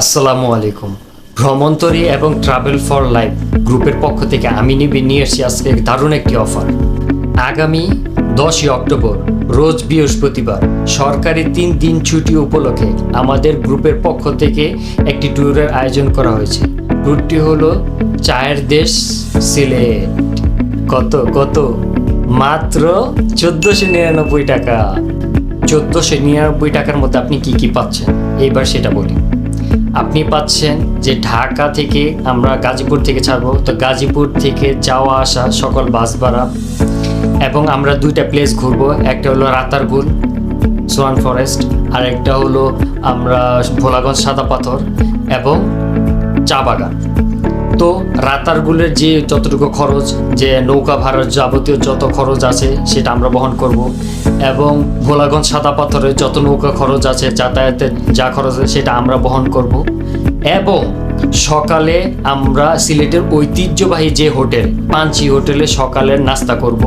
আসসালামু আলাইকুম। ভ্রমণতরী এবং ট্রাভেল ফর লাইফ গ্রুপের পক্ষ থেকে আমি নিবি নিয়ে এসেছি আজকে দারুণ একটি অফার। আগামী দশই অক্টোবর, রোজ বৃহস্পতিবার, সরকারি তিন দিন ছুটি উপলক্ষে আমাদের গ্রুপের পক্ষ থেকে একটি ট্যুরের আয়োজন করা হয়েছে। ট্যুরটি হলো চায়ের দেশ সিলেট। কত কত? মাত্র চোদ্দোশো নিরানব্বই টাকা। চোদ্দোশো নিরানব্বই টাকার মধ্যে আপনি কি কি পাচ্ছেন? এইবার সেটা বলি। আপনি পাচ্ছেন যে ঢাকা থেকে আমরা গাজীপুর থেকে ছাড়বো। তো গাজীপুর থেকে যাওয়া আসা সকল বাস ভাড়া। এবং আমরা দুইটা প্লেস ঘুরবো। একটা হলো রাতারগুল, সোয়ান ফরেস্ট, আর একটা হলো আমরা ভোলাগঞ্জ সাদা পাথর এবং চা বাগান। তো রাতারগুলের যে যতটুকু খরচ, যে নৌকা ভাড়ার যাবতীয় যত খরচ আছে, সেটা আমরা বহন করব। এবং ভোলাগঞ্জ সাদা পাথরের যত নৌকা খরচ আছে, যাতায়াতের যা খরচ আছে, সেটা আমরা বহন করব। এবং সকালে আমরা সিলেটের ঐতিহ্যবাহী যে হোটেল পাঞ্চি হোটেলে সকালের নাস্তা করব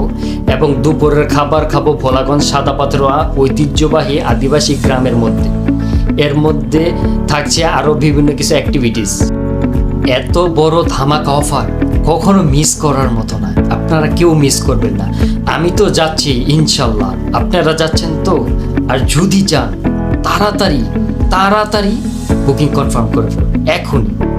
এবং দুপুরের খাবার খাব ভোলাগঞ্জ সাদা পাথরা ঐতিহ্যবাহী আদিবাসী গ্রামের মধ্যে। এর মধ্যে থাকছে আরও বিভিন্ন কিছু অ্যাক্টিভিটিস এত বড় ধামাকা অফার কখনো মিস করার মতো না। আপনারা কেউ মিস করবেন না। আমি তো যাচ্ছি, ইনশাল্লাহ। আপনারা যাচ্ছেন তো? আর যদি যান, তাড়াতাড়ি তাড়াতাড়ি বুকিং কনফার্ম করে ফেলুন। এখনই।